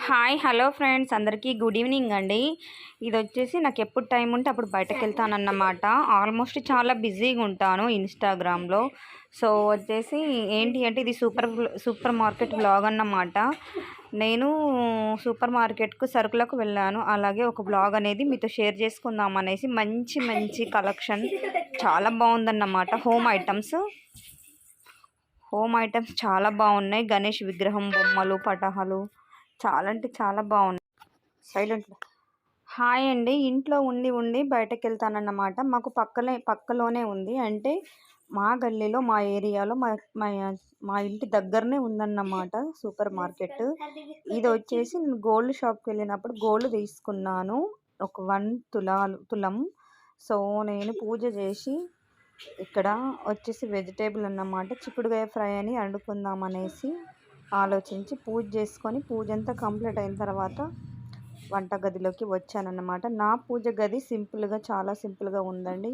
Hi hello friends. అందరికీ good evening అండి. ఇది వచ్చేసి నాకు ఎప్పుడు టైం ఉంటే అప్పుడు బయటకు వెళ్తానన్నమాట ఆల్మోస్ట్ చాలా బిజీగా ఉంటాను ఇన్స్టాగ్రామ్లో. సో వచ్చేసి ఏంటి అంటే ఇది సూపర్ సూపర్ మార్కెట్ బ్లాగ్ అన్నమాట. నేను సూపర్ మార్కెట్కు సరుకులకు వెళ్ళాను. అలాగే ఒక బ్లాగ్ అనేది మీతో షేర్ చేసుకుందాం అనేసి మంచి మంచి కలెక్షన్. చాలా బాగుందన్నమాట. Home items. హోమ్ ఐటమ్స్ చాలా బాగున్నాయి. గణేష్ విగ్రహం బొమ్మలు పటాలు. చాలా అంటే చాలా బాగుంది సైలెంట్ హాయ్ అండి. ఇంట్లో ఉండి ఉండి బయటకు వెళ్తానన్నమాట మాకు పక్కనే పక్కలోనే ఉంది. అంటే మా గల్లీలో మా ఏరియాలో మా మా మా ఇంటి దగ్గరనే ఉందన్నమాట సూపర్ మార్కెట్. ఇది వచ్చేసి నేను గోల్డ్ షాప్కి వెళ్ళినప్పుడు గోల్డ్ తీసుకున్నాను. ఒక వన్ తులాలు తులం. సో నేను పూజ చేసి ఇక్కడ వచ్చేసి వెజిటేబుల్ అన్నమాట. చిక్కుడుకాయ ఫ్రై అని వండుకుందాం అనేసి ఆలోచించి పూజ చేసుకొని పూజ అంతా కంప్లీట్ అయిన తర్వాత వంట గదిలోకి వచ్చానన్నమాట. నా పూజ గది సింపుల్గా చాలా సింపుల్గా ఉందండి.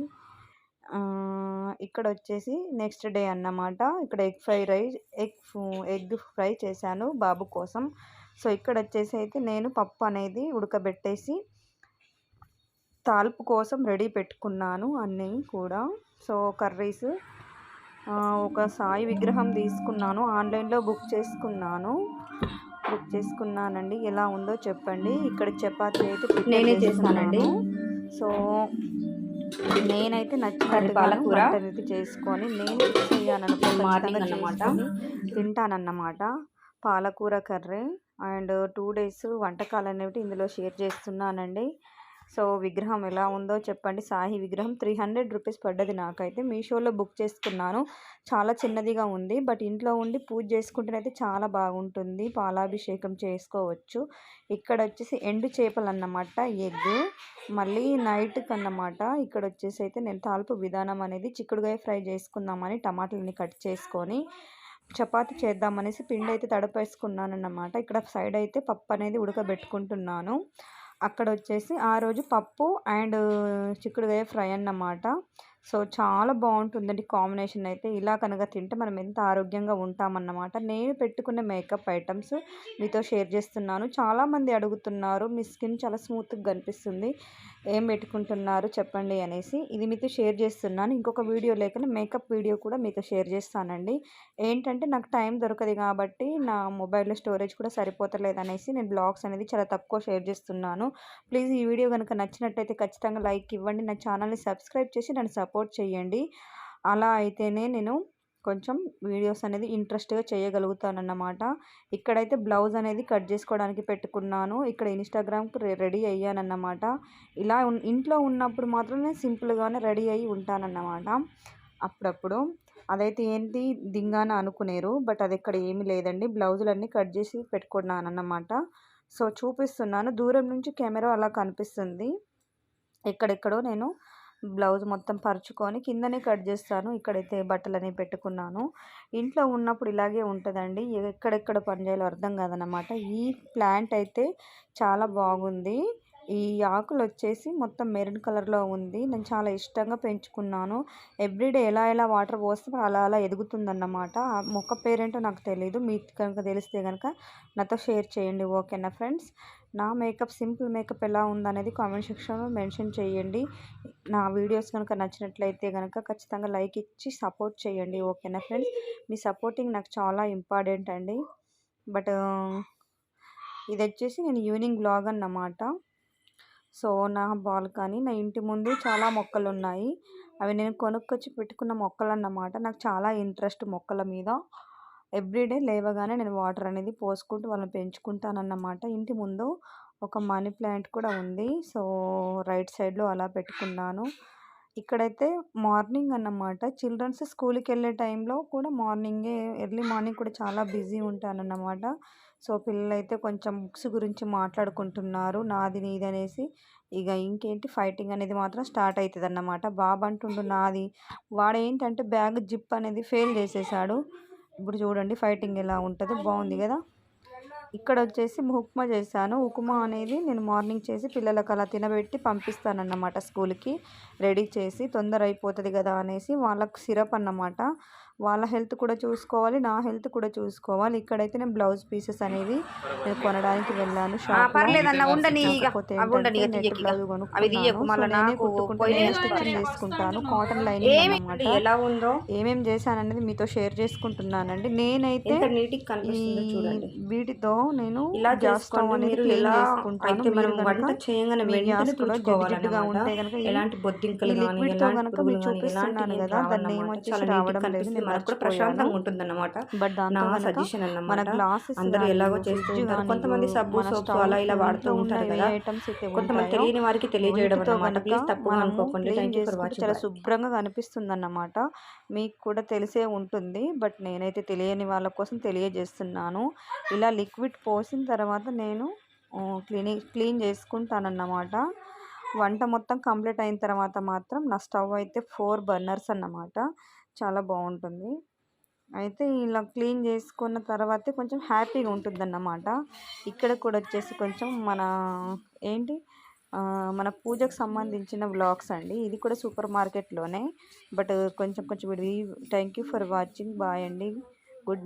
ఇక్కడ వచ్చేసి నెక్స్ట్ డే అన్నమాట. ఇక్కడ egg fry rice egg egg fry చేశాను బాబు కోసం. సో ఇక్కడ వచ్చేసి అయితే నేను పప్పు అనేది ఉడకబెట్టేసి తాల్పు కోసం రెడీ పెట్టుకున్నాను అన్నీ కూడా. సో కర్రీస్ ఒక సాయి విగ్రహం తీసుకున్నాను. ఆన్లైన్లో బుక్ చేసుకున్నాను. బుక్ చేసుకున్నానండి. ఎలా ఉందో చెప్పండి. ఇక్కడ చపాతీ అయితే నేనే చేస్తానండి. సో నేనైతే నచ్చిన పాలకూర. అనేది చేసుకొని నేను చేయాలనుకో మార్నింగ్ అన్నమాట. తింటానన్నమాట. పాలకూర కర్రీ అండ్ టూ డేస్ వంటకాలు అనేవి ఇందులో షేర్ చేస్తున్నానండి. సో విగ్రహం ఎలా ఉందో చెప్పండి. సాయి విగ్రహం త్రీ హండ్రెడ్ రూపీస్ పడ్డది నాకైతే. మీషోలో బుక్ చేసుకున్నాను. చాలా చిన్నదిగా ఉంది. బట్ ఇంట్లో ఉండి పూజ చేసుకుంటేనైతే చాలా బాగుంటుంది. పాలాభిషేకం చేసుకోవచ్చు. ఇక్కడ వచ్చేసి ఎండు చేపలు అన్నమాట ఎగ్ మళ్ళీ నైట్కి అన్నమాట ఇక్కడ వచ్చేసి అయితే నేను తాల్పు విధానం అనేది చిక్కుడుగాయ ఫ్రై చేసుకుందామని టమాటాలని కట్ చేసుకొని చపాతి చేద్దామనేసి పిండి అయితే తడపేసుకున్నాను అన్నమాట ఇక్కడ సైడ్ అయితే పప్పు అనేది ఉడకబెట్టుకుంటున్నాను. అక్కడ వచ్చేసి ఆ రోజు పప్పు అండ్ చిక్కుడుకాయ ఫ్రై అన్నమాట. సో చాలా బాగుంటుందండి కాంబినేషన్ అయితే. ఇలా కనుక తింటే మనం ఎంత ఆరోగ్యంగా ఉంటామన్నమాట. నేను పెట్టుకునే మేకప్ ఐటమ్స్ మీతో షేర్ చేస్తున్నాను. చాలామంది అడుగుతున్నారు మీ స్కిన్ చాలా స్మూత్గా కనిపిస్తుంది. ఏం పెట్టుకుంటున్నారు చెప్పండి అనేసి. ఇది మీతో షేర్ చేస్తున్నాను. ఇంకొక వీడియో లేకుండా మేకప్ వీడియో కూడా మీతో షేర్ చేస్తానండి. ఏంటంటే నాకు టైం దొరకదు కాబట్టి నా మొబైల్లో స్టోరేజ్ కూడా సరిపోతలేదు అనేసి నేను బ్లాగ్స్ అనేది చాలా తక్కువ షేర్ చేస్తున్నాను. ప్లీజ్ ఈ వీడియో కనుక నచ్చినట్టయితే ఖచ్చితంగా లైక్ ఇవ్వండి. నా ఛానల్ని సబ్స్క్రైబ్ చేసి నన్ను సపోర్ట్ సపోర్ట్ చేయండి. అలా అయితేనే నేను కొంచెం వీడియోస్ అనేది ఇంట్రెస్ట్గా చేయగలుగుతానన్నమాట. ఇక్కడైతే బ్లౌజ్ అనేది కట్ చేసుకోవడానికి పెట్టుకున్నాను. ఇక్కడ ఇన్స్టాగ్రామ్కి రెడీ అయ్యానన్నమాట. ఇలా ఇంట్లో ఉన్నప్పుడు మాత్రం నేను సింపుల్గానే రెడీ అయ్యి ఉంటానన్నమాట. అప్పుడప్పుడు అదైతే ఏంటి దింగాన అనుకునేరు. బట్ అది ఇక్కడ ఏమీ లేదండి. బ్లౌజులన్నీ కట్ చేసి పెట్టుకున్నాను అన్నమాట సో చూపిస్తున్నాను. దూరం నుంచి కెమెరా అలా కనిపిస్తుంది. ఎక్కడెక్కడో నేను బ్లౌజ్ మొత్తం పరుచుకొని కిందనే కట్ చేస్తాను. ఇక్కడైతే బట్టలని పెట్టుకున్నాను. ఇంట్లో ఉన్నప్పుడు ఇలాగే ఉంటుందండి. ఎక్కడెక్కడ పని చేయాలో అర్థం కాదనమాట ఈ ప్లాంట్ అయితే చాలా బాగుంది. ఈ ఆకులు వచ్చేసి మొత్తం మెరూన్ కలర్లో ఉంది. నేను చాలా ఇష్టంగా పెంచుకున్నాను. ఎవ్రీడే ఎలా ఎలా వాటర్ పోస్తే అలా అలా ఎదుగుతుందన్నమాట. ఆ మొక్క పేరేంటో నాకు తెలియదు మీకు కనుక తెలిస్తే కనుక నాతో షేర్ చేయండి. ఓకేనా ఫ్రెండ్స్? నా మేకప్ సింపుల్ మేకప్ ఎలా ఉందనేది కామెంట్ సెక్షన్లో మెన్షన్ చేయండి. నా వీడియోస్ కనుక నచ్చినట్లయితే కనుక ఖచ్చితంగా లైక్ ఇచ్చి సపోర్ట్ చేయండి. ఓకేనా ఫ్రెండ్స్? మీ సపోర్టింగ్ నాకు చాలా ఇంపార్టెంట్ అండి. బట్ ఇది వచ్చేసి నేను ఈవినింగ్ బ్లాగ్ అన్నమాట. సో నా బాల్కనీ నా ఇంటి ముందు చాలా మొక్కలు ఉన్నాయి అవి నేను కొనుక్కొచ్చి పెట్టుకున్న మొక్కలు అన్నమాట నాకు చాలా ఇంట్రెస్ట్ మొక్కల మీద. ఎవ్రీడే లేవగానే నేను వాటర్ అనేది పోసుకుంటూ వాళ్ళని పెంచుకుంటానన్నమాట. ఇంటి ముందు ఒక మనీ ప్లాంట్ కూడా ఉంది. సో రైట్ సైడ్లో అలా పెట్టుకున్నాను. ఇక్కడైతే మార్నింగ్ అన్నమాట. చిల్డ్రన్స్ స్కూల్కి వెళ్ళే టైంలో కూడా మార్నింగే ఎర్లీ మార్నింగ్ కూడా చాలా బిజీ ఉంటానన్నమాట. సో పిల్లలైతే కొంచెం బుక్స్ గురించి మాట్లాడుకుంటున్నారు. నాది నీది అనేసి ఇక ఇంకేంటి? ఫైటింగ్ అనేది మాత్రం స్టార్ట్ అవుతుంది అన్నమాట బాబు అంటుండు నాది. వాడు ఏంటంటే బ్యాగ్ జిప్ అనేది ఫెయిల్ చేసేసాడు. ఇప్పుడు చూడండి ఫైటింగ్ ఎలా ఉంటుందో బాగుంది కదా? ఇక్కడ వచ్చేసి ఉప్మా చేశాను. ఉప్మా అనేది నేను మార్నింగ్ చేసి పిల్లలకు అలా తినబెట్టి పంపిస్తానన్నమాట స్కూల్కి రెడీ చేసి తొందర అయిపోతుంది కదా అనేసి వాళ్ళకు సిరప్ అన్నమాట. వాళ్ళ హెల్త్ కూడా చూసుకోవాలి నా హెల్త్ కూడా చూసుకోవాలి. ఇక్కడైతే నేను బ్లౌజ్ పీసెస్ అనేవి నేను కొనడానికి వెళ్ళాను. స్టిచ్చింగ్ చేసుకుంటాను కాటన్ అన్నమాట. ఎలా ఉందో? ఏమేం చేశాననేది మీతో షేర్ చేసుకుంటున్నానండి. నేనైతే వీటితో నేను ఇలా అనేది మీరు చేసుకుంటాను. అయితే మనం మీరు వంట గనుక చేయగానే మీ వెంటనే గ్యాస్ కూడా జిడ్డుగా ఉంటే తుడుచుకోవాలన్నమాట గనుక ఈ- ఎలాంటి బొద్దింకలు కానీ లిక్విడ్తో ఎలాంటి గనుక పురుగులు మీకు కానీ చూపిస్తున్నాను కదా దాని నేమ్ రావన్నమాట. వచ్చేసి చాలా నీట్ రావడం లేదు మనకు కూడా ప్రశాంతంగా ఉంటుందన్నమాట బట్ దాంతో నా సజెషన్ అన్నమాట. అందరూ ఎలాగో చేస్తూ ఉంటారు. కొంతమంది సబ్బు సోప్స్ అలా ఇలా వాడుతూ ఉంటారు కదా. కొంతమంది తెలియని వారికి తెలియజేయడం ప్లీజ్ తప్పుగా మనము అనుకోకండి. క్లీన్ థ్యాంక్ యూ ఫర్ చేసుకుంటే వాచింగ్ చాలా శుభ్రంగా కనిపిస్తుంది అన్నమాట మీకు కూడా తెలిసే ఉంటుంది. బట్ నేనైతే తెలియని వాళ్ళ కోసం తెలియజేస్తున్నాను. ఇలా లిక్విడ్ పోసిన తర్వాత నేను క్లీనింగ్ క్లీన్ చేసుకుంటానన్నమాట. వంట మొత్తం కంప్లీట్ అయిన తర్వాత మాత్రం నా స్టవ్ అయితే ఫోర్ బర్నర్స్ అన్నమాట. చాలా బాగుంటుంది. అయితే ఇలా క్లీన్ చేసుకున్న తర్వాతే కొంచెం హ్యాపీగా ఉంటుందన్నమాట. ఇక్కడ కూడా వచ్చేసి కొంచెం మన ఏంటి? మన పూజకు సంబంధించిన వ్లాగ్స్ అండి. ఇది కూడా సూపర్ మార్కెట్లోనే. బట్ కొంచెం కొంచెం ఇది thank you for watching. Bye అండి.